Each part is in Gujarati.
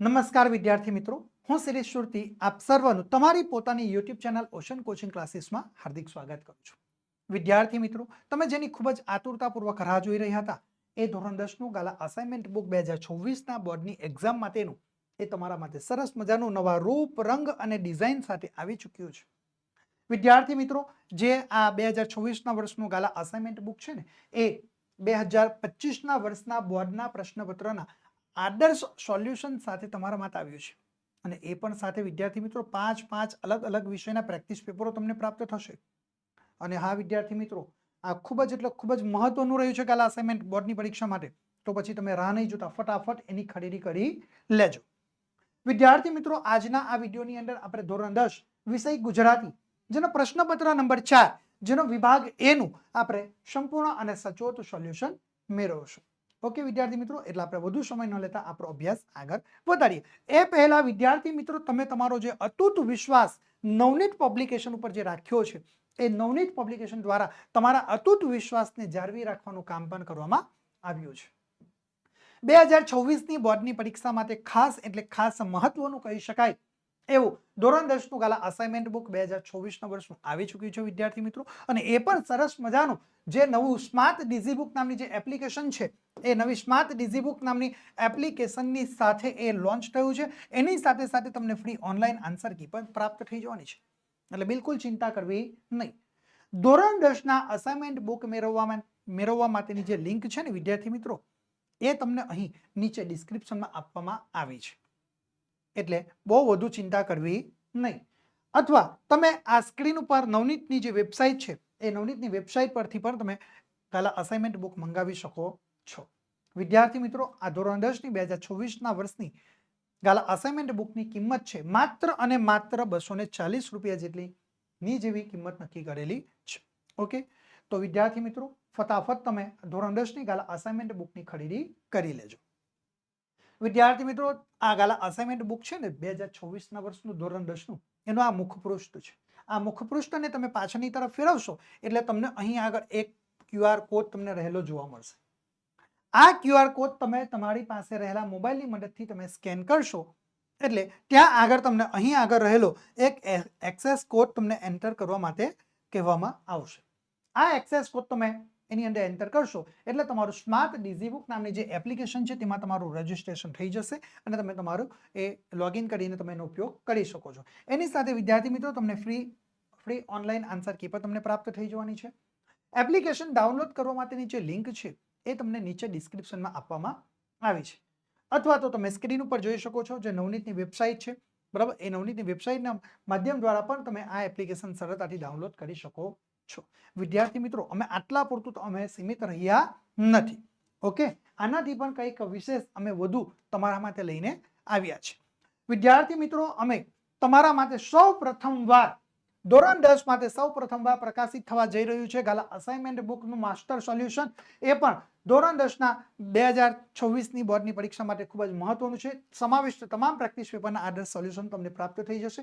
નમસ્કાર વિદ્યાર્થી મિત્રો, હું શિરીષ સુરતી, આપ સર્વનું તમારી પોતાની યુટ્યુબ ચેનલ ઓશન કોચિંગ ક્લાસીસમાં હાર્દિક સ્વાગત કરું છું. વિદ્યાર્થી મિત્રો, તમે જેની ખૂબ જ આતુરતાપૂર્વક રાહ જોઈ રહ્યા હતા, એ ધોરણ દસનું ગાલા અસાઇનમેન્ટ બુક બે હજાર છવ્વીસના બોર્ડની એક્ઝામ માટેનું એ તમારા માટે સરસ મજાનું નવા રૂપ, રંગ અને ડિઝાઇન સાથે આવી ચૂક્યું છે. વિદ્યાર્થી મિત્રો, જે આ બે હજાર છવ્વીસના વર્ષનું ગાલા અસાઇનમેન્ટ બુક છે ને, એ બે હજાર પચીસના વર્ષના બોર્ડના પ્રશ્નપત્રના આદર્શ સોલ્યુશન સાથે તમારા માટે આવ્યું છે. અને એ પણ સાથે વિદ્યાર્થી મિત્રો પાંચ પાંચ અલગ અલગ વિષયના પ્રેક્ટિસ પેપરો તમને પ્રાપ્ત થશે. અને હા, વિદ્યાર્થી મિત્રો, આ ખૂબ જ એટલે ખૂબ જ મહત્વનું રહ્યું છે કાલે અસાઇનમેન્ટ બોર્ડની પરીક્ષા માટે. તો પછી તમે રાહ નહીં જોતા. ફટાફટ એની ખરીદી કરી લેજો. વિદ્યાર્થી મિત્રો, આજના આ વિડીયોની અંદર આપણે ધોરણ દસ, વિષય ગુજરાતી, જેનો પ્રશ્નપત્ર નંબર ચાર, જેનો વિભાગ એનું આપણે સંપૂર્ણ અને સચોટ સોલ્યુશન મેળવશું. ઓકે વિદ્યાર્થી મિત્રો, એટલે આપણે વધુ સમય ન લેતા આપણો અભ્યાસ આગળ વધારીએ. એ પહેલા, વિદ્યાર્થી મિત્રો, તમે તમારો જે અતૂટ વિશ્વાસ નવનીત પબ્લિકેશન ઉપર જે રાખ્યો છે, એ નવનીત પબ્લિકેશન દ્વારા તમારા અતૂટ વિશ્વાસને જાળવી રાખવાનું કામ પણ કરવામાં આવ્યું છે. બે હજાર છવ્વીસની બોર્ડની પરીક્ષા માટે ખાસ, એટલે ખાસ મહત્વનું કહી શકાય એવું. ધોરણ દસનું ગાલા અસાઇનમેન્ટ બુક બે હજાર છવ્વીસના વર્ષનું આવી ચૂક્યું છે વિદ્યાર્થી મિત્રો. અને એ પણ સરસ મજાનું. જે નવું સ્માર્ટ ડીઝી બુક નામની જે એપ્લિકેશન છે, એ નવી સ્માર્ટ ડીઝી બુક નામની એપ્લિકેશનની સાથે એ લોન્ચ થયું છે. એની સાથે સાથે તમને ફ્રી ઓનલાઈન આન્સર કી પણ પ્રાપ્ત થઈ જવાની છે. એટલે બિલકુલ ચિંતા કરવી નહીં. ધોરણ દસના અસાઇનમેન્ટ બુક મેળવવા મેળવવા માટેની જે લિંક છે ને વિદ્યાર્થી મિત્રો, એ તમને અહીં નીચે ડિસ્ક્રિપ્શનમાં આપવામાં આવી છે. એટલે બહુ વધુ ચિંતા કરવી નહીં. અથવા તમે આ સ્ક્રીન ઉપર નવનીતની જે વેબસાઇટ છે, એ નવનીતની વેબસાઇટ પરથી પણ તમે કાલા અસાઇનમેન્ટ બુક મંગાવી શકો છો. વિદ્યાર્થી મિત્રો, આ ધોરણ દસની બે હજાર છવ્વીસના વર્ષની ગાલા અસાઇનમેન્ટ બુકની કિંમત છે, માત્ર અને માત્ર બસો ચાલીસ રૂપિયા જેટલી ની જેવી કિંમત નક્કી કરેલી છે. ઓકે? તો વિદ્યાર્થી મિત્રો, ફટાફટ તમે ધોરણ દસની ગાલા અસાઇનમેન્ટ બુકની ખરીદી કરી લેજો. વિદ્યાર્થી મિત્રો, આ ગાલા અસાઇનમેન્ટ બુક છે ને, બે હજાર છવ્વીસના વર્ષનું ધોરણ દસનું, એનું આ મુખપૃષ્ઠ છે. આ મુખપૃષ્ઠને તમે પાછળની તરફ ફેરવશો, એટલે તમને અહીં આગળ એક ક્યુઆર કોડ તમને રહેલો જોવા મળશે. આ ક્યુઆર કોડ તમે તમારી પાસે રહેલા મોબાઈલની મદદથી તમે સ્કેન કરશો, એટલે ત્યાં આગળ તમને અહીં આગળ રહેલો એક એક્સેસ કોડ તમને એન્ટર કરવા માટે કહેવામાં આવશે. આ એક્સેસ કોડ તમે એની અંદર એન્ટર કરશો. એટલે તમારું સ્માર્ટ ડીઝી બુક નામની જે એપ્લિકેશન છે, તેમાં તમારું રજિસ્ટ્રેશન થઈ જશે અને તમે તમારું એ લોગિન કરીને તમે એનો ઉપયોગ કરી શકો છો. એની સાથે વિદ્યાર્થી મિત્રો, તમને free free online answer key પણ તમને પ્રાપ્ત થઈ જવાની છે. એપ્લિકેશન ડાઉનલોડ કરવા માટેની જે લિંક છે, એ તમને નીચે ડિસ્ક્રિપ્શનમાં આપવામાં આવી છે. અથવા તો તમે સ્ક્રીન ઉપર જોઈ શકો છો, જે નવનીતની વેબસાઇટ છે, બરાબર? એ નવનીતની વેબસાઇટના માધ્યમ દ્વારા પણ તમે આ એપ્લિકેશન સરળતાથી ડાઉનલોડ કરી શકો છો. વિદ્યાર્થી મિત્રો, અમે આટલા પૂરતું તો અમે સીમિત રહ્યા નથી. ઓકે? આનાથી પણ કંઈક વિશેષ અમે વધુ તમારા માટે લઈને આવ્યા છે વિદ્યાર્થી મિત્રો, અમે તમારા માટે સૌ પ્રથમવાર ધોરણ દસ માટે સૌ પ્રથમવાર પ્રકાશિત થવા જઈ રહ્યું છે. ગાલા અસાઇનમેન્ટ બુકનું માસ્ટર સોલ્યુશન એ પણ ધોરણ દસના બે હજાર છવ્વીસની બોર્ડની પરીક્ષા માટે ખૂબ જ મહત્વનું છે. સમાવિષ્ટ તમામ પ્રેક્ટિસ પેપરના આદર્શ સોલ્યુશન તમને પ્રાપ્ત થઈ જશે.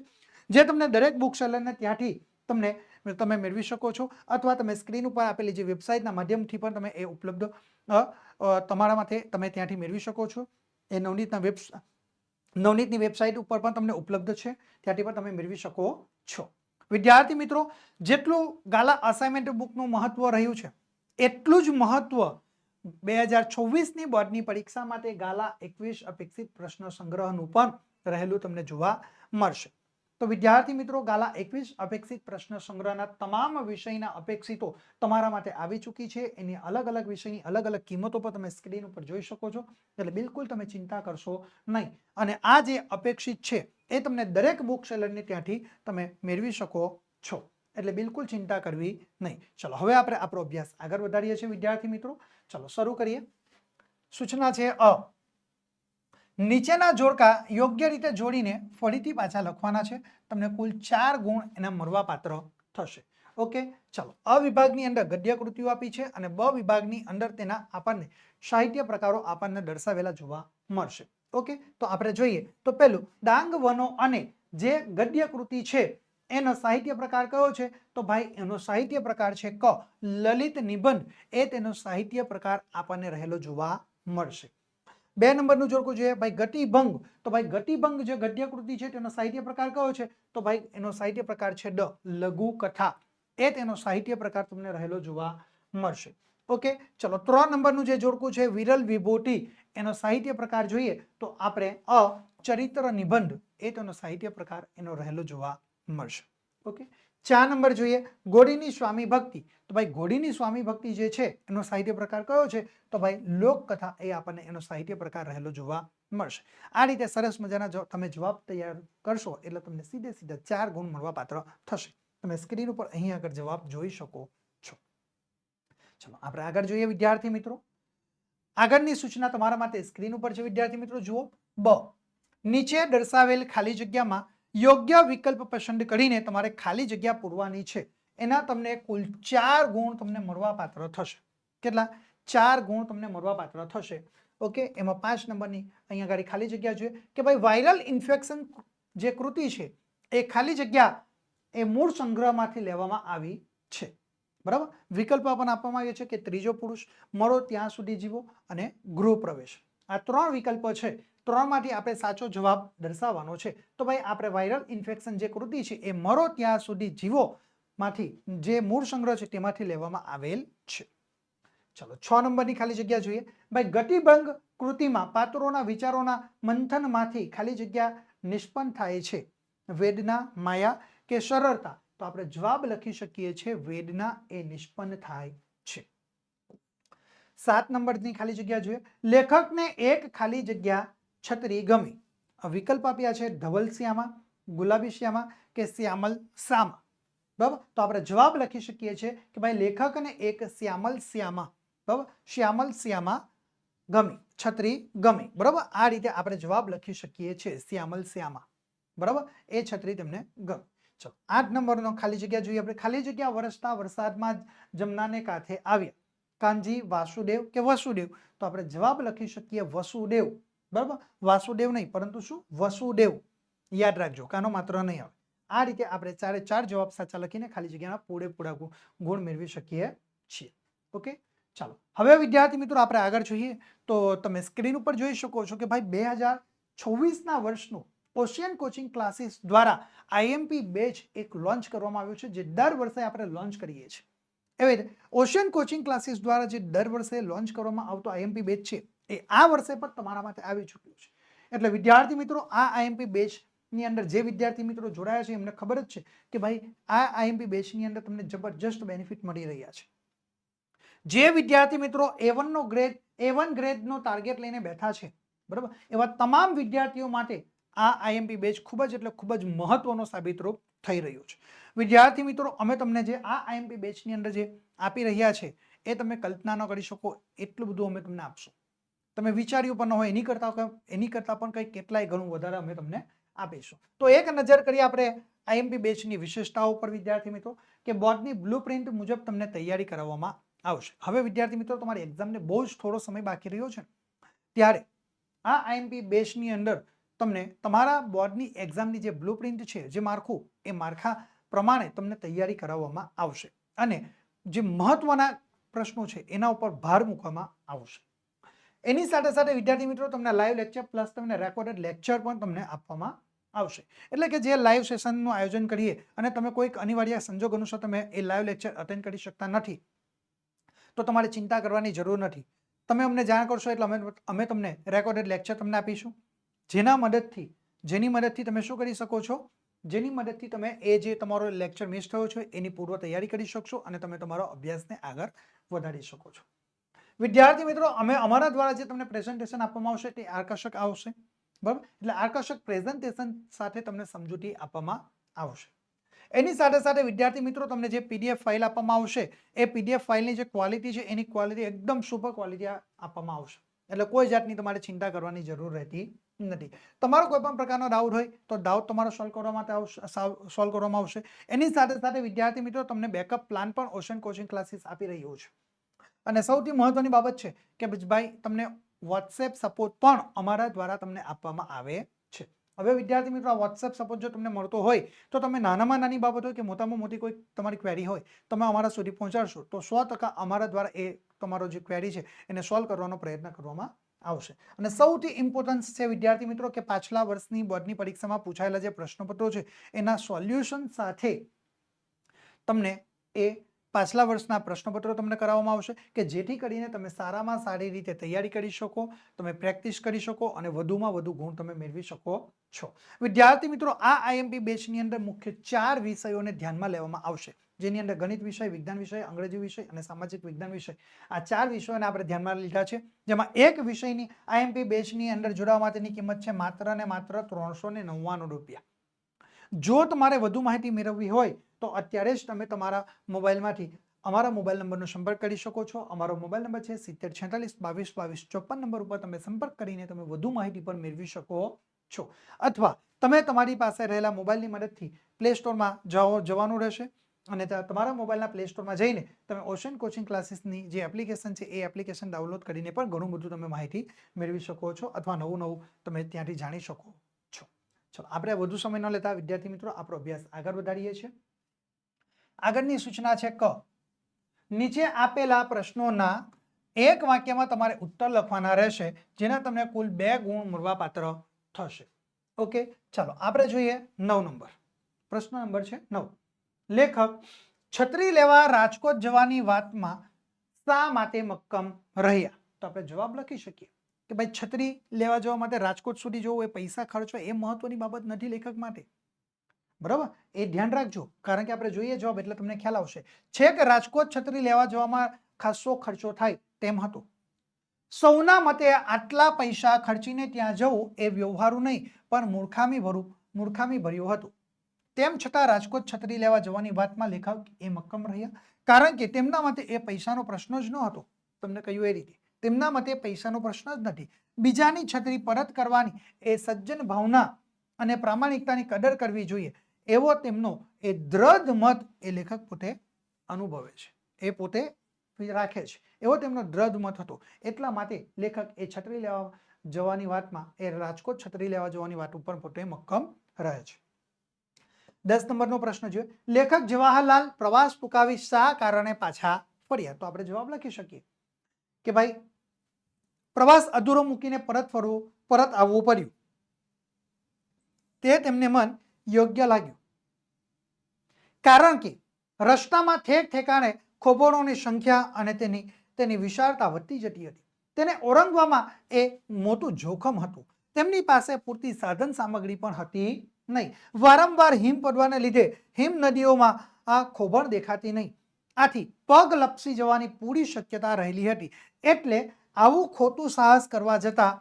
જે તમને દરેક બુક સેલરને ત્યાંથી તમને તમે મેળવી શકો છો. અથવા તમે સ્ક્રીન ઉપર આપેલી જે વેબસાઇટના માધ્યમથી પણ તમે એ ઉપલબ્ધ તમારા માટે તમે ત્યાંથી મેળવી શકો છો. એ નવનીતના વેબ નવનીતની વેબસાઇટ ઉપર પણ તમને ઉપલબ્ધ છે. ત્યાંથી પણ તમે મેળવી શકો છો. વિદ્યાર્થી મિત્રો, જેટલું ગાલા અસાઇનમેન્ટ બુકનું મહત્વ રહ્યું છે, એટલું જ મહત્વ બે હજાર છવ્વીસની બોર્ડની પરીક્ષા માટે ગાલા એકવીસ અપેક્ષિત પ્રશ્ન સંગ્રહનું પણ રહેલું તમને જોવા મળશે. તો વિદ્યાર્થી મિત્રો, ગાલા એકવીસ અપેક્ષિત પ્રશ્ન સંગ્રહના તમામ વિષયના અપેક્ષિતો તમારા માટે આવી ચૂકી છે. એની અલગ અલગ વિષયની અલગ અલગ કિંમતો પર તમે સ્ક્રીન ઉપર જોઈ શકો છો. એટલે બિલકુલ તમે ચિંતા કરશો નહીં. અને આ જે અપેક્ષિત છે, એ તમને દરેક બુક સેલરની ત્યાંથી તમે મેળવી શકો છો. એટલે બિલકુલ ચિંતા કરવી નહીં. ચલો, હવે આપણે આપણો અભ્યાસ આગળ વધારીએ છીએ વિદ્યાર્થી મિત્રો. ચલો, શરૂ કરીએ. સૂચના છે અ. નીચેના જોડકા યોગ્ય રીતે જોડીને ફરીથી પાછા લખવાના છે. તમને કુલ ચાર ગુણ એના મળવાપાત્ર થશે. ઓકે, ચલો. અ વિભાગની અંદર ગદ્ય કૃતિઓ આપી છે અને બ વિભાગની અંદર તેના આપણને સાહિત્ય પ્રકારો આપણને દર્શાવેલા જોવા મળશે. ઓકે, તો આપણે જોઈએ. તો પેલું ડાંગ, વનો અને જે ગદ્ય કૃતિ છે, એનો સાહિત્ય પ્રકાર કયો છે? તો ભાઈ, એનો સાહિત્ય પ્રકાર છે ક. લલિત નિબંધ એ તેનો સાહિત્ય પ્રકાર આપણને રહેલો જોવા મળશે. બે નંબરનું જોડકું જોઈએ. ભાઈ ગતિભંગ. તો ભાઈ ગતિભંગ જે ગદ્યકૃતિ છે તેનો સાહિત્ય પ્રકાર કયો છે? તો ભાઈ એનો સાહિત્ય પ્રકાર છે ડ લઘુ કથા એ તેનો સાહિત્ય પ્રકાર તમને રહેલો જોવા મળશે. ઓકે? ચલો, ત્રણ નંબરનું જે જોડકું છે, વિરલ વિભૂતિ. એનો સાહિત્ય પ્રકાર જોઈએ તો આપણે અ ચરિત્ર નિબંધ. એ તેનો સાહિત્ય પ્રકાર એનો રહેલો જોવા મળશે. ઓકે? ચાર નંબર જોઈએ ઘોડીની સ્વામી ભક્તિ. તો ભાઈ ઘોડીની સ્વામી ભક્તિ જે છે, એનો સાહિત્ય પ્રકાર કયો છે? તો ભાઈ, લોકકથા એ આપણને એનો સાહિત્ય પ્રકાર રહેલો જોવા મળશે. આ રીતે સરસ મજાના તમે જવાબ તૈયાર કરશો, એટલે તમને સીધે સીધા ચાર ગુણ મળવા પાત્ર થશે. તમે સ્ક્રીન ઉપર અહીં આગળ જવાબ જોઈ શકો છો. ચલો, આપણે આગળ જોઈએ વિદ્યાર્થી મિત્રો. આગળની સૂચના તમારા માટે સ્ક્રીન ઉપર છે. વિદ્યાર્થી મિત્રો, જુઓ. બ. નીચે દર્શાવેલ ખાલી જગ્યામાં યોગ્ય વિકલ્પ પસંદ કરીને તમારે ખાલી જગ્યા પૂરવાની છે. એના તમને કુલ ચાર ગુણ તમને મળવાપાત્ર થશે. કેટલા? ચાર ગુણ તમને મળવાપાત્ર થશે. ઓકે? એમાં પાંચ નંબરની અહીંયા આગળ ખાલી જગ્યા જોઈએ. કે ભાઈ વાયરલ ઇન્ફેક્શન જે કૃતિ છે, એ ખાલી જગ્યા એ મૂળ સંગ્રહમાંથી લેવામાં આવી છે. બરાબર? વિકલ્પો પણ આપવામાં આવ્યો છે કે ત્રીજો પુરુષ, મરો ત્યાં સુધી જીવો અને ગૃહ પ્રવેશ. આ ત્રણ વિકલ્પો છે. ત્રણમાંથી આપણે સાચો જવાબ દર્શાવવાનો છે. તો ભાઈ, આપણે વાયરલ ઇન્ફેક્શન જે કૃતિ છે, એ મરો ત્યાં સુધી જીવો માંથી જે મૂળ સંગ્રહ છે, તેમાંથી લેવામાં આવેલ છે. ચલો, છ નંબરની ખાલી જગ્યા જોઈએ. ભાઈ, ગતિભંગ કૃતિમાં પાત્રોના વિચારોના મંથનમાંથી ખાલી જગ્યા નિષ્પન્ન થાય છે. વેદના, માયા કે સરળતા? તો આપણે જવાબ લખી શકીએ છીએ, વેદના એ નિષ્પન્ન થાય છે. સાત નંબરની ખાલી જગ્યા જોઈએ. લેખકને એક ખાલી જગ્યા છત્રી ગમી. વિકલ્પ આપ્યા છે ધવલ શ્યામા, ગુલાબી શ્યામા કે શ્યામલ શ્યામા બરાબર? તો આપણે જવાબ લખી શકીએ છીએ કે ભાઈ લેખકને એક શ્યામલ શ્યામા. બરાબર? શ્યામલ શ્યામા ગમી, છત્રી ગમી. બરાબર? આ રીતે આપણે જવાબ લખી શકીએ છીએ શ્યામલ શ્યામા. બરાબર? એ છત્રી તેમને ગમી. ચલો, આઠ નંબરનો ખાલી જગ્યા જોઈએ આપણે. ખાલી જગ્યા વરસતા વરસાદમાં જમનાને કાંઠે આવ્યા. કાનજી, વાસુદેવ કે વસુદેવ? તો આપણે જવાબ લખી શકીએ વસુદેવ. બરાબર? વાસુદેવ નહીં, પરંતુ શું? વસુદેવ. યાદ રાખજો કાનો માત્ર નહીં આવે. આ રીતે આપણે ચારે ચાર જવાબ સાચા લખીને ખાલી જગ્યાના પૂરેપૂરા ગુણ મેળવી શકીએ છીએ. ઓકે? ચાલો. હવે વિદ્યાર્થી મિત્રો આપણે આગળ જોઈએ તો તમે સ્ક્રીન ઉપર જોઈ શકો છો કે ભાઈ બે હજાર છવ્વીસના વર્ષનું ઓશિયન કોચિંગ ક્લાસીસ દ્વારા આઈએમપી બેચ એક લોન્ચ કરવામાં આવ્યું છે, જે દર વર્ષે આપણે લોન્ચ કરીએ છીએ. એવી રીતે, ઓશિયન કોચિંગ ક્લાસીસ દ્વારા જે દર વર્ષે લોન્ચ કરવામાં આવતો આઈએમપી બેચ છે એ આ વર્ષે પણ તમારા માટે આવી ચૂક્યું છે. એટલે વિદ્યાર્થી મિત્રો, આ આઈએમપી બેચની અંદર જે વિદ્યાર્થી મિત્રો જોડાયા છે, એમને ખબર જ છે કે ભાઈ, આ આઈએમપી બેચની અંદર તમને જબરજસ્ત બેનિફિટ મળી રહ્યા છે. જે વિદ્યાર્થી મિત્રો એ વનનો ગ્રેડ એ વન ગ્રેડનો ટાર્ગેટ લઈને બેઠા છે, બરાબર? એવા તમામ વિદ્યાર્થીઓ માટે આ આઈએમપી બેચ ખૂબ જ એટલે ખૂબ જ મહત્વનો સાબિતરૂપ થઈ રહ્યું છે. વિદ્યાર્થી મિત્રો, અમે તમને જે આ આઈએમપી બેચની અંદર જે આપી રહ્યા છે, એ તમે કલ્પના ન કરી શકો, એટલું બધું અમે તમને આપશું. તમે વિચાર્યું પણ ન હોય, એની કરતાં એની કરતાં પણ કંઈક કેટલાય ઘણું વધારે અમે તમને આપીશું. તો એક નજર કરીએ આપણે આઈએમપી બેચની વિશેષતાઓ પર, વિદ્યાર્થી મિત્રો, કે બોર્ડની બ્લુ પ્રિન્ટ મુજબ તમને તૈયારી કરાવવામાં આવશે. હવે વિદ્યાર્થી મિત્રો, તમારી એક્ઝામને બહુ જ થોડો સમય બાકી રહ્યો છે ત્યારે આ આઈએમપી બેચની અંદર તમને તમારા બોર્ડની એક્ઝામની જે બ્લુ પ્રિન્ટ છે, જે માળખું, એ માળખા પ્રમાણે તમને તૈયારી કરાવવામાં આવશે. અને જે મહત્વના પ્રશ્નો છે, એના ઉપર ભાર મૂકવામાં આવશે. એની સાથે સાથે વિદ્યાર્થી મિત્રો, તમને લાઈવ લેક્ચર પ્લસ તમને રેકોર્ડેડ લેક્ચર પણ તમને આપવામાં આવશે. એટલે કે જે લાઈવ સેશનનું આયોજન કરીએ અને તમે કોઈક અનિવાર્ય સંજોગ અનુસાર તમે એ લાઈવ લેક્ચર અટેન્ડ કરી શકતા નથી, તો તમારે ચિંતા કરવાની જરૂર નથી. તમે અમને જાણ કરશો એટલે અમે અમે તમને રેકોર્ડેડ લેક્ચર તમને આપીશું. જેના મદદથી, જેની મદદથી તમે શું કરી શકો છો? જેની મદદથી તમે એ જે તમારો લેક્ચર મિસ થયો છે, એની પૂર્વ તૈયારી કરી શકશો અને તમે તમારો અભ્યાસને આગળ વધારી શકો છો. વિદ્યાર્થી મિત્રો, અમે અમારા દ્વારા જે તમને પ્રેઝન્ટેશન આપવામાં આવશે તે આકર્ષક આવશે, બરાબર? એટલે આકર્ષક પ્રેઝન્ટેશન સાથે તમને સમજૂતી આપવામાં આવશે. એની સાથે સાથે વિદ્યાર્થી મિત્રો, તમને જે પીડીએફ ફાઇલ આપવામાં આવશે, એ પીડીએફ ફાઇલની જે ક્વોલિટી છે, એની ક્વોલિટી એકદમ સુપર ક્વોલિટી આપવામાં આવશે. એટલે કોઈ જાતની તમારે ચિંતા કરવાની જરૂર રહેતી નથી. તમારો કોઈ પણ પ્રકારનો ડાઉટ હોય, તો ડાઉટ તમારો સોલ્વ કરવા માટે આવશે સોલ્વ કરવામાં આવશે. એની સાથે સાથે વિદ્યાર્થી મિત્રો, તમને બેકઅપ પ્લાન પણ ઓશન કોચિંગ ક્લાસીસ આપી રહ્યું છે. અને સૌથી મહત્વની બાબત છે કે ભાઈ, તમને વોટ્સએપ સપોર્ટ પણ અમારા દ્વારા તમને આપવામાં આવે છે. હવે વિદ્યાર્થી મિત્રો, આ વોટ્સએપ સપોર્ટ જો તમને મળતો હોય, તો તમે નાનામાં નાની બાબત હોય કે મોટામાં મોટી કોઈ તમારી ક્વેરી હોય, તમે અમારા સુધી પહોંચાડશો, તો સો ટકા અમારા દ્વારા એ તમારો જે ક્વેરી છે, એને સોલ્વ કરવાનો પ્રયત્ન કરવામાં આવશે. અને સૌથી ઇમ્પોર્ટન્સ છે વિદ્યાર્થી મિત્રો, કે પાછલા વર્ષની બોર્ડની પરીક્ષામાં પૂછાયેલા જે પ્રશ્નપત્રો છે, એના સોલ્યુશન સાથે તમને એ પાછલા વર્ષના પ્રશ્નપત્રો તમને કરાવવામાં આવશે કે જેથી કરીને તમે સારામાં સારી રીતે તૈયારી કરી શકો, તમે પ્રેક્ટિસ કરી શકો અને વધુમાં વધુ ગુણ તમે મેળવી શકો છો. વિદ્યાર્થી મિત્રો, આ આઈએમપી બેચની અંદર મુખ્ય ચાર વિષયોને ધ્યાનમાં લેવામાં આવશે. જેની અંદર ગણિત વિષય, વિજ્ઞાન વિષય, અંગ્રેજી વિષય અને સામાજિક વિજ્ઞાન વિષય. આ ચાર વિષયોને આપણે ધ્યાનમાં લીધા છે. જેમાં એક વિષયની આઈએમપી બેચની અંદર જોડાવા માટેની કિંમત છે માત્ર ને માત્ર ત્રણસો ને નવ્વાણું રૂપિયા. જો તમારે વધુ માહિતી મેળવવી હોય તો અત્યારે જ તમે તમારા મોબાઈલમાંથી અમારા મોબાઈલ નંબરનો સંપર્ક કરી શકો છો. અમારો મોબાઈલ નંબર છે સિત્તેર છેતાલીસ બાવીસ બાવીસ ચોપન નંબર ઉપર તમે સંપર્ક કરીને તમે વધુ માહિતી પણ મેળવી શકો છો. અથવા તમે તમારી પાસે રહેલા મોબાઈલની મદદથી પ્લે સ્ટોરમાં જાઓ, જવાનું રહેશે અને તમારા મોબાઈલના પ્લે સ્ટોરમાં જઈને તમે ઓશન કોચિંગ ક્લાસીસની જે એપ્લિકેશન છે એ એપ્લિકેશન ડાઉનલોડ કરીને પણ ઘણું બધું તમે માહિતી મેળવી શકો છો અથવા નવું નવું તમે ત્યાંથી જાણી શકો છો. ચલો, આપણે વધુ સમય ન લેતા વિદ્યાર્થી મિત્રો, આપણો અભ્યાસ આગળ વધારીએ છીએ. આગળની સૂચના છે ક. નીચે આપેલા પ્રશ્નોના એક વાક્યમાં તમારે ઉત્તર લખવાના રહેશે, જેના તમને કુલ બે ગુણ મળવાપાત્ર થશે. ઓકે, ચાલો, આપણે જોઈએ નવ નંબર. પ્રશ્ન નંબર છે નવ. લેખક, છત્રી લેવા રાજકોટ જવાની વાતમાં શા માટે મક્કમ રહ્યા? તો આપણે જવાબ લખી શકીએ કે ભાઈ, છત્રી લેવા જવા માટે રાજકોટ સુધી જવું એ પૈસા ખર્ચો એ મહત્વની બાબત નથી લેખક માટે. બરાબર? એ ધ્યાન રાખજો. કારણ કે આપણે જોઈએ જવાબ એટલે તમને ખ્યાલ આવશે. છે કે રાજકોટ છત્રી લેવા જવામાં ખાસો ખર્ચો થાય તેમ હતું. સૌના મતે આટલા પૈસા ખર્ચીને ત્યાં જવું એ વ્યવહારુ નહીં, પણ મૂર્ખામી ભરું, મૂર્ખામી ભર્યું હતું. તેમ છતાં રાજકોટ છત્રી લેવા જવાની વાતમાં લેખક એ મક્કમ રહ્યા. કારણ કે તેમના મતે એ પૈસાનો પ્રશ્ન જ ન હતો તમને કહ્યું એ રીતે. તેમના મતે પૈસાનો પ્રશ્ન જ નથી. બીજાની છત્રી પરત કરવાની એ સજ્જન ભાવના અને પ્રામાણિકતાની કદર કરવી જોઈએ. એવો તેમનો એ દ્રઢ મત એ લેખક પોતે અનુભવે છે. એ પોતે રાખે છે. એવો તેમનો દ્રઢ મત હતો. એટલા માટે લેખક એ છત્રી લેવા જવાની વાતમાં, એ રાજકોટ છત્રી લેવા જવાની વાત ઉપર પોતે મક્કમ રહે છે. દસ નંબરનો પ્રશ્ન જોયો લેખક જવાહરલાલ પ્રવાસ ટૂંકાવી શા કારણે પાછા ફર્યા? તો આપણે જવાબ લખી શકીએ કે ભાઈ, પ્રવાસ અધૂરો મૂકીને પરત ફરવું, પરત આવવું પડ્યું. તે તેમને મન યોગ્ય લાગ્યું. કારણ કે રસ્તામાં ઠેક ઠેકાણે ખોબોળોની સંખ્યા અને તેની તેની વિશાળતા વધતી જતી હતી. તેને ઓળંગવામાં એ મોટું જોખમ હતું. તેમની પાસે પૂરતી સાધન સામગ્રી પણ હતી નહીં. વારંવાર હિમ પડવાને લીધે હિમ નદીઓમાં આ ખોભણ દેખાતી નહીં. આથી પગ લપસી જવાની પૂરી શક્યતા રહેલી હતી. એટલે આવું ખોટું સાહસ કરવા જતા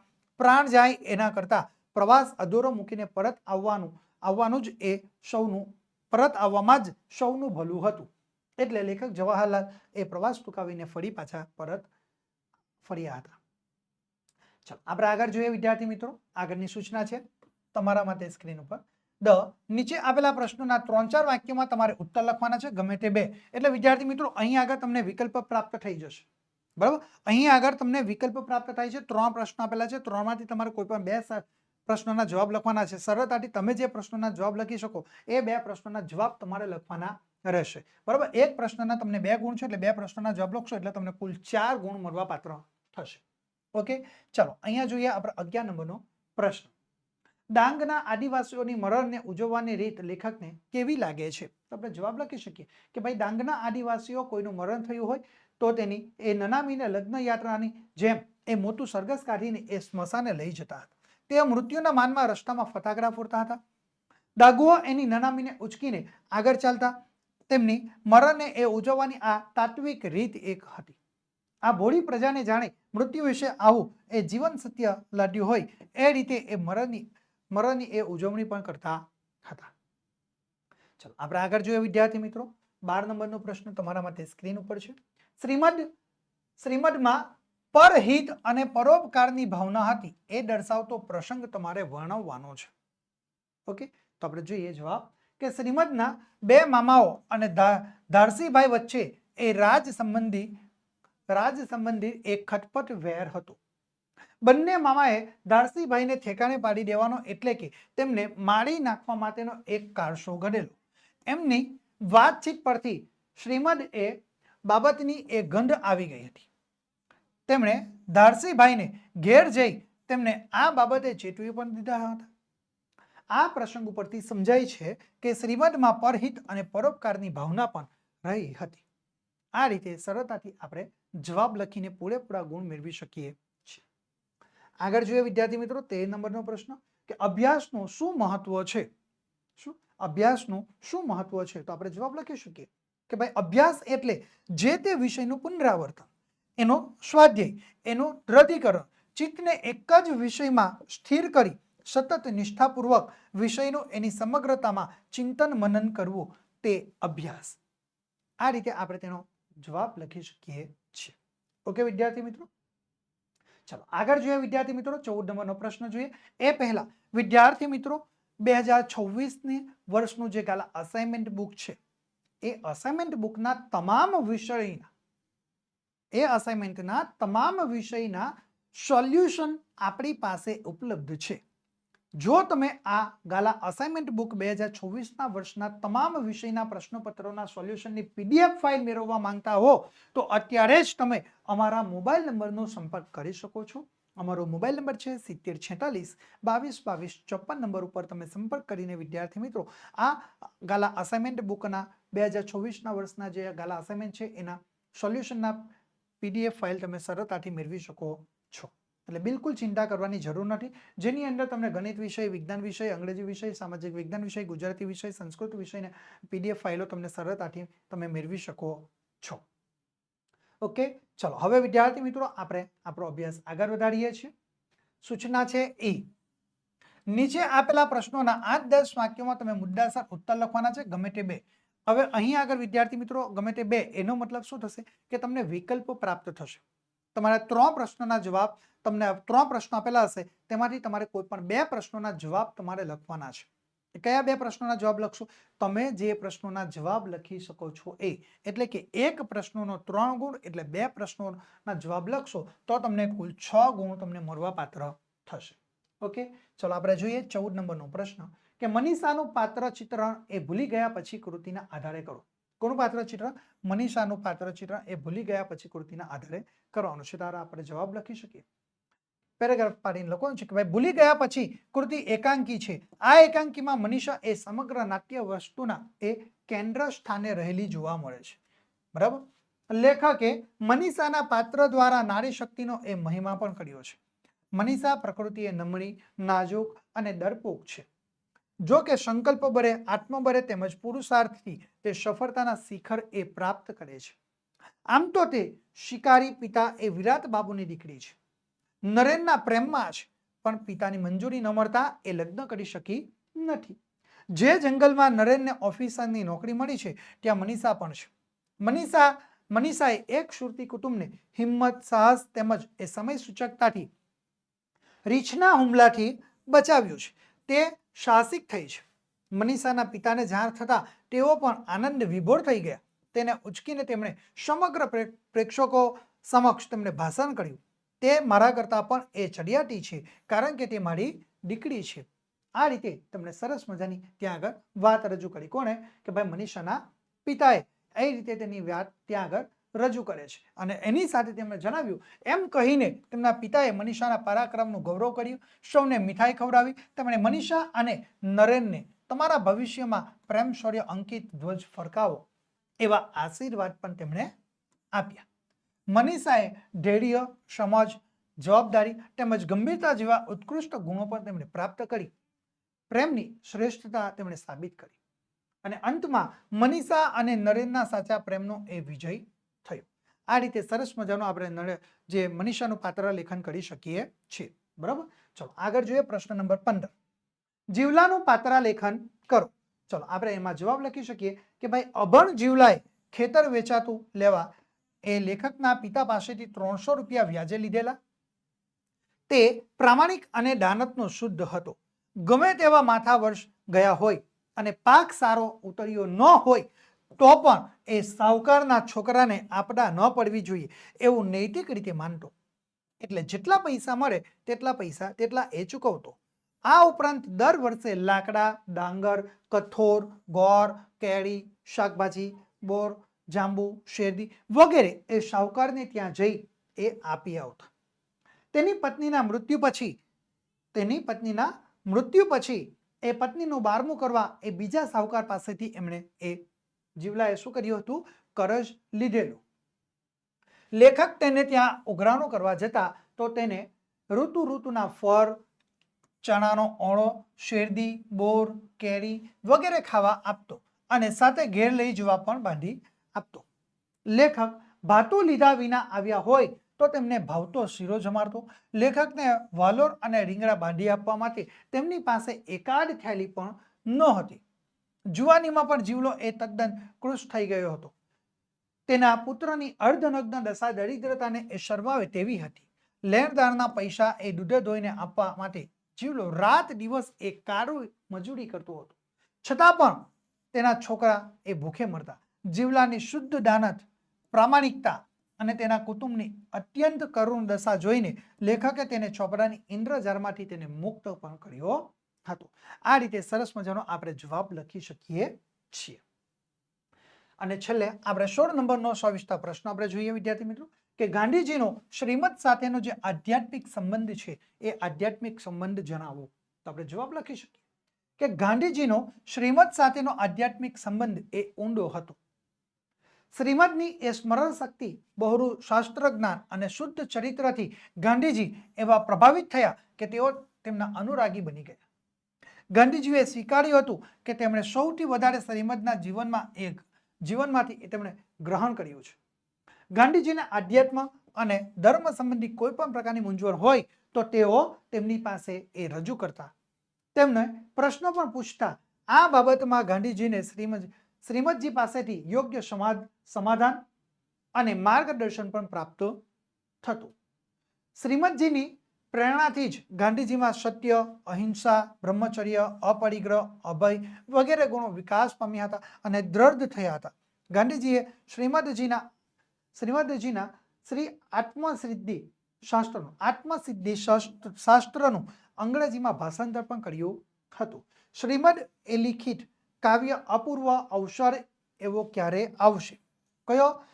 પ્રાણ જાય એના કરતાં પ્રવાસ અધૂરો મૂકીને પરત આવવાનું આવવાનું જ એ સૌનું, પરત આવવામાં જ સૌનું ભલું હતું. એટલે લેખક જવાહરલાલ એ પ્રવાસ ટૂંકાવીને ફરી પાછા પરત ફર્યા હતા. ચલો, આપણે આગળ જોઈએ વિદ્યાર્થી મિત્રો. આગળની સૂચના છે. તમારા માટે સ્ક્રીન ઉપર. દ, નીચે આપેલા પ્રશ્નોના ત્રણ ચાર વાક્યોમાં તમારે ઉત્તર લખવાના છે, ગમે તે બે. એટલે વિદ્યાર્થી મિત્રો, અહીં આગળ તમને વિકલ્પ પ્રાપ્ત થઈ જશે. બરાબર? અહીં આગળ તમને વિકલ્પ પ્રાપ્ત થાય છે. ત્રણ પ્રશ્નો આપેલા છે. ત્રણમાંથી તમારે કોઈ પણ બે પ્રશ્નોના જવાબ લખવાના છે. સરળતાથી તમે જે પ્રશ્નોના જવાબ લખી શકો, એ બે પ્રશ્નોના જવાબ તમારે લખવાના રહેશે. બરાબર? એક પ્રશ્નના તમને બે ગુણ છે એટલે બે પ્રશ્નોના જવાબ લખશો એટલે તમને કુલ ચાર ગુણ મળવા પાત્ર થશે. ઓકે? ચાલો, અહીંયા જોઈએ આપણે અગિયાર નંબરનો પ્રશ્ન. ડાંગના આદિવાસીઓની મરણને ઉજવવાની રીત લેખકને કેવી લાગે છે? તો આપણે જવાબ લખી શકીએ કે ભાઈ, ડાંગના આદિવાસીઓ કોઈનું મરણ થયું હોય તો તેની એ નનામીને લગ્ન યાત્રાની જેમ એ મોટું સરઘસ કાઢીને એ સ્મશાને લઈ જતા હતા. તે મૃત્યુના માનમાં રસ્તામાં ફટાકડા ફોડતા હતા. દાગુઓ એની નનામીને ઉચકીને આગળ ચાલતા તેમની મરણને એ ઉજવવાની આ તાત્વિક રીત એક હતી. આ ભોળી પ્રજાને જાણે મૃત્યુ વિશે આવું એ જીવન સત્ય લાડ્યું હોય એ રીતે એ મરણની મરણની એ ઉજવણી પણ કરતા હતા. ચલો, આપણે આગળ જોઈએ વિદ્યાર્થી મિત્રો. બાર નંબરનો પ્રશ્ન તમારા માટે સ્ક્રીન ઉપર છે. શ્રીમદ, શ્રીમદમાં પરહિત અને પરોપકારની ભાવના હતી, એ દર્શાવતો પ્રસંગ તમારે વર્ણવવાનો છે. ઓકે? તો આપણે જોઈએ જવાબ કે શ્રીમદના બે મામાઓ અને ધારસીભાઈ વચ્ચે એ રાજ સંબંધી રાજ સંબંધી એક ખટપટ વેર હતો. બંને મામાએ ધારસીભાઈને ઠેકાણે પાડી દેવાનો એટલે કે તેમને મારી નાખવા માટેનો એક કારસો ઘડેલો. એમની વાતચીત પરથી શ્રીમદ એ બાબતની એ ગંધ આવી ગઈ હતી. તેમણે ધારસીભાઈને ઘેર જઈ તેમને આ બાબતે ચેતવી પણ દીધા હતા. આ પ્રસંગ ઉપરથી સમજાય છે કે શ્રીમદમાં પરહિત અને પરોપકારની ભાવના પણ રહી હતી. આ રીતે સરળતાથી આપણે જવાબ લખીને પૂરેપૂરા ગુણ મેળવી શકીએ છીએ. આગળ જોઈએ વિદ્યાર્થી મિત્રો તેર નંબરનો પ્રશ્ન કે અભ્યાસનું શું મહત્વ છે? શું? અભ્યાસનું શું મહત્વ છે? તો આપણે જવાબ લખી શકીએ કે ભાઈ અભ્યાસ એટલે જે તે વિષયનું પુનરાવર્તન. એનો સ્વાધ્યાય, એનું દ્રઢીકરણ. ચિત્તને એક જ વિષયમાં સ્થિર કરી સતત નિષ્ઠાપૂર્વક વિષયનું એની સમગ્રતામાં ચિંતન મનન કરવું તે અભ્યાસ. આ રીતે આપણે તેનો જવાબ લખી શકીએ છીએ. ઓકે, વિદ્યાર્થી મિત્રો? ચલો, આગળ જોઈએ વિદ્યાર્થી મિત્રો ચૌદ નંબરનો પ્રશ્ન જોઈએ. એ પહેલા, વિદ્યાર્થી મિત્રો, બે હજાર છવ્વીસની વર્ષનું જે કાલા અસાઇનમેન્ટ બુક છે, એ અસાઇનમેન્ટ બુકના તમામ વિષયના એ અસાઇનમેન્ટના તમામ વિષયના સોલ્યુશન આપણી પાસે ઉપલબ્ધ છે. જો તમે આ ગાલા અસાઇનમેન્ટ બુક બે હજાર છવ્વીસના વર્ષના તમામ વિષયના પ્રશ્નપત્રોના સોલ્યુશનની પીડીએફ ફાઇલ મેળવવા માંગતા હો, તો અત્યારે જ તમે અમારા મોબાઈલ નંબરનો સંપર્ક કરી શકો છો. અમારો મોબાઈલ નંબર છે સિત્તેર છેતાલીસ બાવીસ બાવીસ ચોપન નંબર ઉપર તમે સંપર્ક કરીને વિદ્યાર્થી મિત્રો, આ ગાલા અસાઇનમેન્ટ બુકના બે હજાર છવ્વીસના વર્ષના જે ગાલા અસાઇનમેન્ટ છે એના સોલ્યુશનના પીડીએફ ફાઇલ તમે સરળતાથી મેળવી શકો છો. એટલે બિલકુલ ચિંતા કરવાની જરૂર નથી. જેની અંદર તમને ગણિત વિષય, વિજ્ઞાન વિષય, અંગ્રેજી વિષય, સામાજિક વિજ્ઞાન વિષય, ગુજરાતી વિષય, સંસ્કૃત વિષયને પીડીએફ ફાઇલો તમને સરળતાથી તમે મેળવી શકો છો. ઓકે, ચલો, હવે વિદ્યાર્થી મિત્રો આપણે આપણો અભ્યાસ આગળ વધારીએ છીએ. સૂચના છે એ. નીચે આપેલા પ્રશ્નોના આઠ દસ વાક્યોમાં તમે મુદ્દાસર ઉત્તર લખવાના છે. ગમે તે બે. હવે અહીં આગળ વિદ્યાર્થી મિત્રો, ગમે તે બે, એનો મતલબ શું થશે કે તમને વિકલ્પો પ્રાપ્ત થશે. તમારા ત્રણ પ્રશ્નોના જવાબ તમને, ત્રણ પ્રશ્નો આપેલા હશે, તેમાંથી તમારે કોઈ પણ બે પ્રશ્નોના જવાબ તમારે લખવાના છે. કયા બે પ્રશ્નોના જવાબ લખશો? તમે જે પ્રશ્નોના જવાબ લખી શકો છો એ. એટલે કે એક પ્રશ્નોનો ત્રણ ગુણ એટલે બે પ્રશ્નોના જવાબ લખશો, તો તમને કુલ છ ગુણ તમને મળવાપાત્ર થશે. ઓકે? ચલો, આપણે જોઈએ ચૌદ નંબરનો પ્રશ્ન. કે મનીષાનું પાત્ર ચિત્રણ એ ભૂલી ગયા પછી કૃતિના આધારે કરો. કોનું પાત્ર ચિત્રણ મનીષાનું પાત્ર ચિત્રણ એ ભૂલી ગયા પછી કૃતિના આધારે કરવાનું. છે તારા આપણે જવાબ લખી શકીએ. પેરેગ્રાફ પાડીને લખવાનું છે કે ભાઈ, ભૂલી ગયા પછી કૃતિ એકાંકી છે. આ એકાંકીમાં મનીષા એ સમગ્ર નાટ્ય વસ્તુના એ કેન્દ્ર સ્થાને રહેલી જોવા મળે છે. બરાબર? લેખકે મનીષાના પાત્ર દ્વારા નારી શક્તિનો એ મહિમા પણ કર્યો છે. મનીષા પ્રકૃતિ એ નમણી, નાજુક અને ડરપોક છે. જો કે સંકલ્પ બરે આત્મબરે તેમજ પુરુષાર્થથી તે સફળતાના શિખર એ પ્રાપ્ત કરે છે. આમ તો તે શિકારી પિતા એ વિરાટ બાબુની દીકરી છે. નરેનના પ્રેમમાં છે પણ પિતાની મંજૂરી ન મળતા એ લગ્ન કરી શકી નથી. જે જંગલમાં નરેનને ઓફિસરની નોકરી મળી છે, ત્યાં મનીષા પણ છે. મનીષા, મનીષાએ એક સુરતી કુટુંબને હિંમત, સાહસ તેમજ એ સમય સૂચકતાથી રીછના હુમલાથી બચાવ્યું છે. તે સાહસિક થઈ છે. મનીષાના પિતાને જાણ થતાં તેઓ પણ આનંદ વિભોર થઈ ગયા. તેને ઉચકીને તેમણે સમગ્ર પ્રેક્ષકો સમક્ષ તેમણે ભાષણ કર્યું. તે મારા કરતાં પણ એ ચડિયાતી છે, કારણ કે તે મારી દીકરી છે. આ રીતે તમને સરસ મજાની ત્યાં આગળ વાત રજૂ કરી. કોણે? કે ભાઈ મનીષાના પિતાએ. એ રીતે તેની વાત ત્યાં આગળ રજૂ કરે છે. અને એની સાથે તેમણે જણાવ્યું, એમ કહીને તેમના પિતાએ મનીષાના પરાક્રમનું ગૌરવ કર્યું, સૌને મીઠાઈ ખવડાવી, તેમણે મનીષા અને નરેનને તમારા ભવિષ્યમાં પ્રેમ શૌર્ય અંકિત ધ્વજ ફરકાવો. એવા આશીર્વાદ પણ તેમણે આપ્યા. મનીષાએ ધૈર્ય, સમજ, જવાબદારી તેમજ ગંભીરતા જેવા ઉત્કૃષ્ટ ગુણો પણ તેમણે પ્રાપ્ત કરી. પ્રેમની શ્રેષ્ઠતા તેમણે સાબિત કરી. અને અંતમાં મનીષા અને નરેનના સાચા પ્રેમનો એ વિજય થયો. આ રીતે સરસ મજાનું આપણે જે મનીષાનું પાત્ર લેખન કરી શકીએ છીએ. બરાબર? ચલો, આગળ જોઈએ પ્રશ્ન નંબર પંદર. જીવલાનું પાત્ર લેખન કરો. ચલો, આપણે એમાં જવાબ લખી શકીએ કે ભાઈ, અભણ જીવલાએ ખેતર વેચાતું લેવા એ લેખકના પિતા પાસેથી ત્રણસો રૂપિયા વ્યાજે લીધેલા. તે પ્રામાણિક અને દાનતનો શુદ્ધ હતો. ગમે તેવા માથા વર્ષ ગયા હોય અને પાક સારો ઉતર્યો ન હોય તો પણ એ સાવકારના છોકરાને આપડા ન પડવી જોઈએ એવું નૈતિક રીતે માનતો. એટલે જેટલા પૈસા મળે તેટલા પૈસા તેટલા એ ચૂકવતો. આ ઉપરાંત દર વર્ષે લાકડા, ડાંગર, કઠોર, ગોળ, કેરી, શાકભાજી, બોર, જાંબુ શેરદી વગેરે એ શાહુકારને ત્યાં જઈ એ આપી આવતા. તેની પત્નીના મૃત્યુ પછી, તેની પત્નીના મૃત્યુ પછી એ પત્નીનું બારમું કરવા એ બીજા સાહુકાર પાસેથી એમણે એ જીવલાએ શું કર્યું હતું? કરજ લીધેલું. લેખક તેને ત્યાં ઉઘરાણું કરવા જતા તો તેને ઋતુ ઋતુના ફર ચણાનો ઓળો, શેરદી, બોર, કેરી વગેરે ખાવા આપતો અને સાથે ઘેર લઈ જવા પણ બાંધી આપતો. લેખક ભાતું લીધા વિના આવ્યા હોય તો તેમને ભાવતો શીરો જમાડતો. લેખકને વાલોર અને રીંગણા બાંધી આપવા માટે તેમની પાસે એકાદ થેલી પણ નહોતી. જુવાનીમાં પણ જીવલો એ તદ્દન કૃશ થઈ ગયો હતો. તેના પુત્રની અર્ધનગ્ન દશા દરિદ્રતાને એ શરમાવે તેવી હતી. લેણદારના પૈસા એ દૂધે ધોઈને આપવા માટે જીવલો રાત દિવસ એ કાળું મજૂરી કરતો હતો. છતાં પણ તેના છોકરા એ ભૂખે મરતા. જીવલાની શુદ્ધ દાનત, પ્રામાણિકતા અને તેના કુટુંબની અત્યંત કરુણ દશા જોઈને લેખકે તેને ચોપડાની ઇન્દ્રજારમાંથી તેને મુક્ત પણ કર્યો હતો આ રીતે સરસ મજાનો આપણે જવાબ લખી શકીએ છીએ. અને છેલ્લે આપણે સોળ નંબરનો સવિસ્તર પ્રશ્ન આપણે જોઈએ, વિદ્યાર્થી મિત્રો, કે ગાંધીજીનો શ્રીમદ સાથેનો જે આધ્યાત્મિક સંબંધ છે, એ આધ્યાત્મિક સંબંધ જણાવો. તો આપણે જવાબ લખી શકીએ. કે ગાંધીજીનો શ્રીમદ સાથેનો આધ્યાત્મિક સંબંધ એ ઊંડો હતો. શ્રીમદની એ સ્મરણ શક્તિ બહોળું શાસ્ત્ર જ્ઞાન અને શુદ્ધ ચરિત્રથી ગાંધીજી એવા પ્રભાવિત થયા કે તેઓ તેમના અનુરાગી બની ગયા. ગાંધીજીએ સ્વીકાર્યું હતું કે તેમણે સૌથી વધારે શ્રીમદના જીવનમાં એક જીવનમાંથી તેમણે ગ્રહણ કર્યું છે. ગાંધીજીના આધ્યાત્મ અને ધર્મ સંબંધી કોઈ પણ પ્રકારની મૂંઝવણ હોય તો તેઓ તેમની પાસે એ રજૂ કરતા. તેમને પ્રશ્નો પણ પૂછતા. આ બાબતમાં ગાંધીજીને શ્રીમદ, શ્રીમદજી પાસેથી યોગ્ય સમાધ સમાધાન અને માર્ગદર્શન પણ પ્રાપ્ત થતું. શ્રીમદજીની પ્રેરણાથી જ ગાંધીજીમાં સત્ય, અહિંસા, બ્રહ્મચર્ય, અપરિગ્રહ, અભય વગેરે ગુણો વિકાસ પામ્યા હતા અને દ્રઢ થયા હતા. ગાંધીજીએ શ્રીમદજીના શ્રીમદજીના શ્રી આત્મસિદ્ધિ શાસ્ત્રનું, આત્મસિદ્ધિ શાસ્ત્ર, શાસ્ત્રનું અંગ્રેજીમાં ભાષાંતર પણ કર્યું હતું. શ્રીમદ એ લિખિત કાવ્ય અપૂર્વ અવસર એવો ક્યારે આવશે? કયો?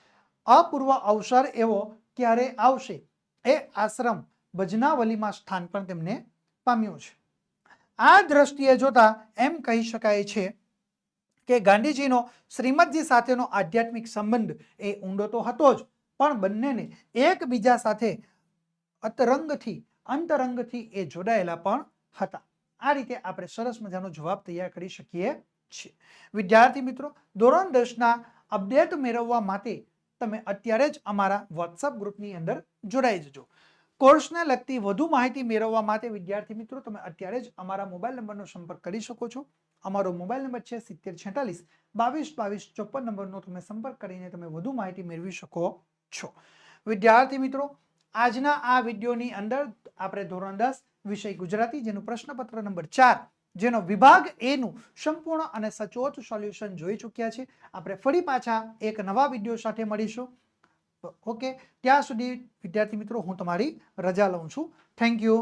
અપૂર્વ અવસર એવો ક્યારે આવશે? એ આશ્રમ ભજનાવલીમાં સ્થાન પણ તેમને પામ્યું છે. આ દ્રષ્ટિએ જોતા એમ કહી શકાય છે કે ગાંધીજીનો શ્રીમદજી સાથેનો આધ્યાત્મિક સંબંધ એ ઊંડો તો હતો જ, પણ બંનેને એકબીજા સાથે અતરંગથી, અંતરંગથી એ જોડાયેલા પણ હતા. આ રીતે આપણે સરસ મજાનો જવાબ તૈયાર કરી શકીએ છીએ. વિદ્યાર્થી મિત્રો, ધોરણ દસના અપડેટ મેળવવા માટે તમે અત્યારે જ અમારા વોટ્સઅપ ગ્રુપની અંદર જોડાઈ જજો. કોર્સને લગતી વધુ માહિતી મેળવવા માટે વિદ્યાર્થી મિત્રો, તમે અત્યારે જ અમારા મોબાઈલ નંબરનો સંપર્ક કરી શકો છો. અમારો મોબાઈલ નંબર છે સિત્તેર છેતાલીસ, બાવીસ બાવીસ, ચોપન નંબરનો તમે સંપર્ક કરીને તમે વધુ માહિતી મેળવી શકો છો. વિદ્યાર્થી મિત્રો, આજના આ વિડીયોની અંદર આપણે ધોરણ દસ વિષય ગુજરાતી, જેનું પ્રશ્નપત્ર નંબર ચાર, જેનો વિભાગ એનું સંપૂર્ણ અને સચોટ સોલ્યુશન જોઈ ચૂક્યા છે. આપણે ફરી પાછા એક નવા વીડિયો સાથે મળીશું. ઓકે ત્યાં સુધી વિદ્યાર્થી મિત્રો હું તમારી રજા લઉં છું. Thank you